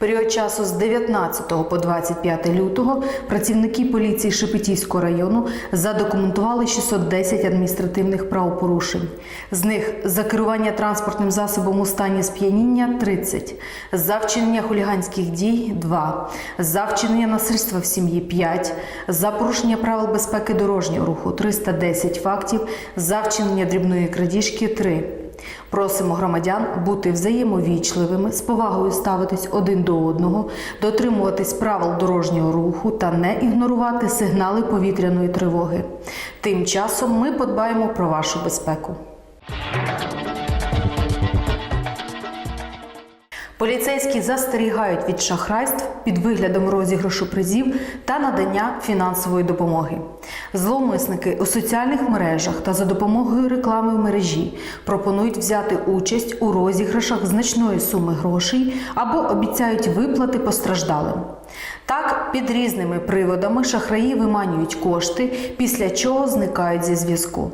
Період часу з 19 по 25 лютого працівники поліції Шепетівського району задокументували 610 адміністративних правопорушень. З них за керування транспортним засобом у стані сп'яніння 30, за вчинення хуліганських дій 2, за вчинення насильства в сім'ї 5, за порушення правил безпеки дорожнього руху 310 фактів, за вчинення дрібної крадіжки 3. Просимо громадян бути взаємовічливими, з повагою ставитись один до одного, дотримуватись правил дорожнього руху та не ігнорувати сигнали повітряної тривоги. Тим часом ми подбаємо про вашу безпеку. Поліцейські застерігають від шахрайств під виглядом розіграшу призів та надання фінансової допомоги. Зловмисники у соціальних мережах та за допомогою реклами в мережі пропонують взяти участь у розіграшах значної суми грошей або обіцяють виплати постраждалим. Так, під різними приводами шахраї виманюють кошти, після чого зникають зі зв'язку.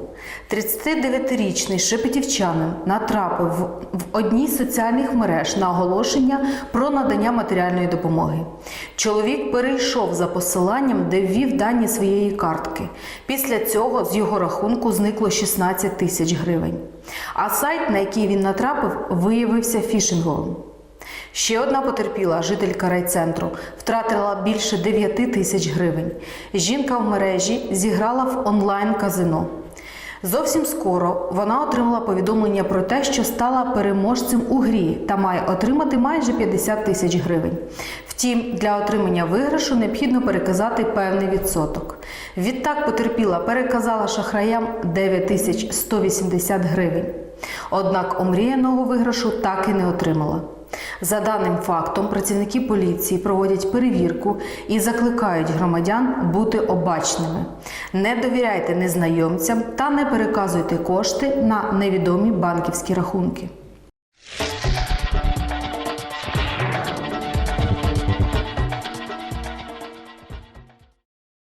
39-річний шепетівчанин натрапив в- одній з соціальних мереж на оголошення про надання матеріальної допомоги. Чоловік перейшов за посиланням, де ввів дані своєї картки. Після цього з його рахунку зникло 16 тисяч гривень. А сайт, на який він натрапив, виявився фішинговим. Ще одна потерпіла, жителька райцентру, втратила більше 9 тисяч гривень. Жінка в мережі зіграла в онлайн-казино. Зовсім скоро вона отримала повідомлення про те, що стала переможцем у грі та має отримати майже 50 тисяч гривень. Втім, для отримання виграшу необхідно переказати певний відсоток. Відтак потерпіла переказала шахраям 9180 гривень. Однак омріяного виграшу так і не отримала. За даним фактом, працівники поліції проводять перевірку і закликають громадян бути обачними. Не довіряйте незнайомцям та не переказуйте кошти на невідомі банківські рахунки.